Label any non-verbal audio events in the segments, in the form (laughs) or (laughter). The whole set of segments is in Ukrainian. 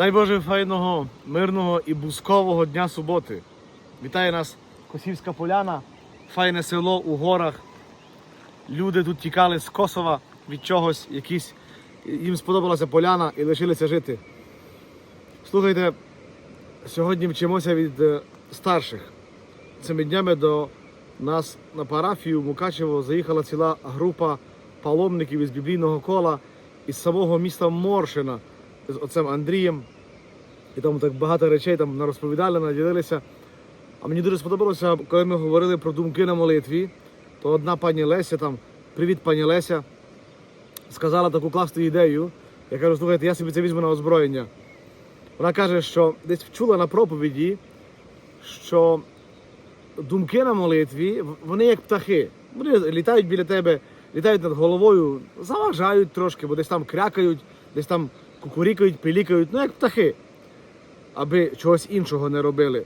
Дай Боже файного, мирного і бускового дня суботи. Вітає нас Косівська поляна, файне село у горах. Люди тут тікали з Косова від чогось, якісь їм сподобалася поляна і лишилися жити. Слухайте, сьогодні вчимося від е, старших. Цими днями до нас на парафію Мукачево заїхала ціла група паломників із біблійного кола із самого міста Моршина з отцем Андрієм. І там так багато речей там нарозповідали, наділилися. А мені дуже сподобалося, коли ми говорили про думки на молитві, то одна пані Леся, там, привіт, пані Леся, сказала таку класну ідею. Я кажу, слухайте, я собі це візьму на озброєння. Вона каже, що десь чула на проповіді, що думки на молитві, вони як птахи. Вони літають біля тебе, літають над головою, заважають трошки, бо десь там крякають, десь там кукурікають, пилікають, ну як птахи, аби чогось іншого не робили.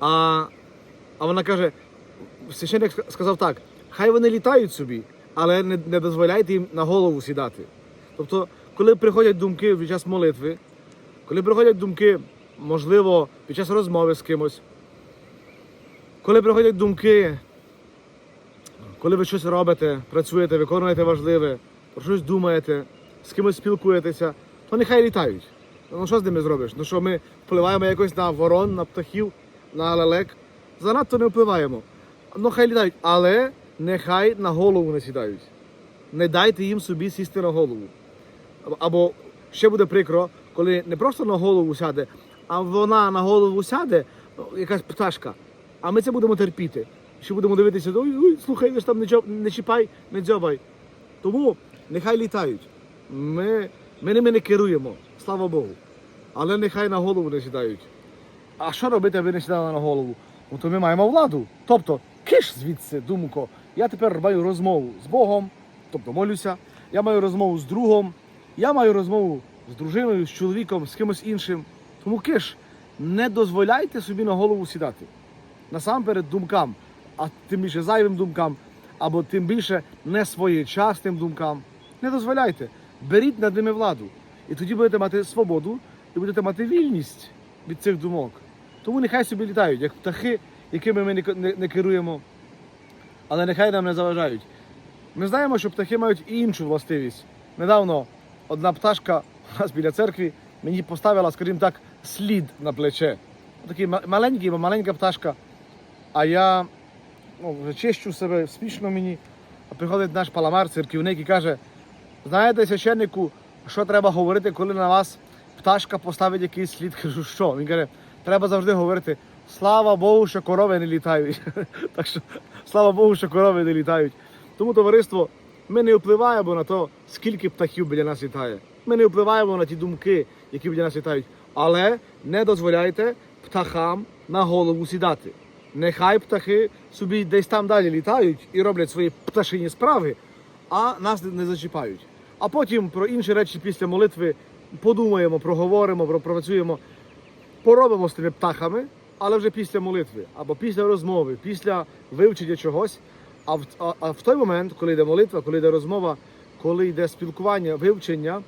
А, а вона каже, священник сказав так: хай вони літають собі, але не, не дозволяйте їм на голову сідати. Тобто, коли приходять думки під час молитви, коли приходять думки, можливо, під час розмови з кимось, коли приходять думки, коли ви щось робите, працюєте, виконуєте важливе, про щось думаєте, з кимось спілкуєтеся, то нехай літають. Ну що з ними зробиш? Ну що ми впливаємо якось на ворон, на птахів, на лелек? Занадто не впливаємо. Ну хай літають, але нехай на голову не сідають. Не дайте їм собі сісти на голову. Або- ще буде прикро, коли не просто на голову сяде, а вона на голову сяде, ну, якась пташка. А ми це будемо терпіти. Ще будемо дивитися, ой, ой, слухай, ви ж там не чіпай, не дзьобай. Тому нехай літають. Ми, ми ними не керуємо, слава Богу. Але нехай на голову не сідають. А що робити, аби не сідали на голову? Ну то ми маємо владу. Тобто, киш звідси, думко. Я тепер маю розмову з Богом, тобто молюся. Я маю розмову з другом, я маю розмову з дружиною, з чоловіком, з кимось іншим. Тому киш, не дозволяйте собі на голову сідати. Насамперед думкам, а тим більше зайвим думкам, або тим більше не своєчасним думкам. Не дозволяйте. Беріть над ними владу. І тоді будете мати свободу і будете мати вільність від цих думок. Тому нехай собі літають, як птахи, якими ми не, не, не керуємо, але нехай нам не заважають. Ми знаємо, що птахи мають і іншу властивість. Недавно одна пташка у нас біля церкви мені поставила, скажімо так, слід на плече. Такий маленький, маленька пташка. А я ну, вже чищу себе, смішно мені. А приходить наш паламар, церківник і каже: знаєте, священнику, що треба говорити, коли на вас пташка поставить якийсь слід? Кажу, що? Він каже, треба завжди говорити: слава Богу, що корови не літають. (laughs) так що, слава Богу, що корови не літають. Тому, товариство, ми не впливаємо на те, скільки птахів біля нас літає. Ми не впливаємо на ті думки, які біля нас літають. Але не дозволяйте птахам на голову сідати. Нехай птахи собі десь там далі літають і роблять свої пташині справи, а нас не зачіпають. А потім про інші речі після молитви подумаємо, проговоримо, пропрацюємо, поробимо з тими птахами, але вже після молитви, або після розмови, після вивчення чогось. А в, а, а в той момент, коли йде молитва, коли йде розмова, коли йде спілкування, вивчення,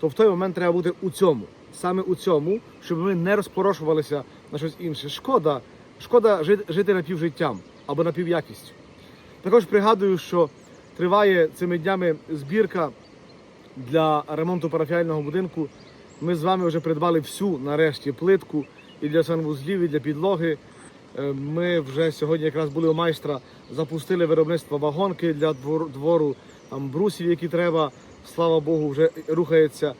то в той момент треба бути у цьому, саме у цьому, щоб ми не розпорошувалися на щось інше. Шкода, шкода жити, жити напівжиттям або напівякістю. Також пригадую, що триває цими днями збірка для ремонту парафіального будинку. Ми з вами вже придбали всю нарешті плитку і для санвузлів, і для підлоги. Е, Ми вже сьогодні якраз були у майстра, запустили виробництво вагонки для двору, там брусів, які треба. Слава Богу, вже рухається.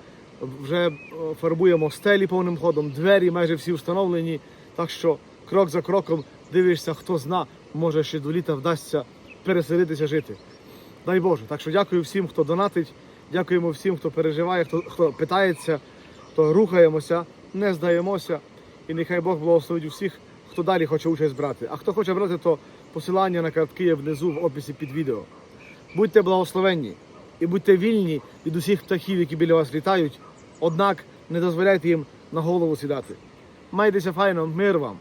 Вже е, фарбуємо стелі повним ходом, двері майже всі встановлені. Так що крок за кроком дивишся, хто зна, може ще до літа вдасться переселитися жити. Дай Боже. Так що дякую всім, хто донатить, дякуємо всім, хто переживає, хто, хто питається, хто рухаємося, не здаємося. І нехай Бог благословить усіх, хто далі хоче участь брати. А хто хоче брати, то посилання на картки є внизу в описі під відео. Будьте благословенні і будьте вільні від усіх птахів, які біля вас літають, однак не дозволяйте їм на голову сідати. Майтеся файно, мир вам!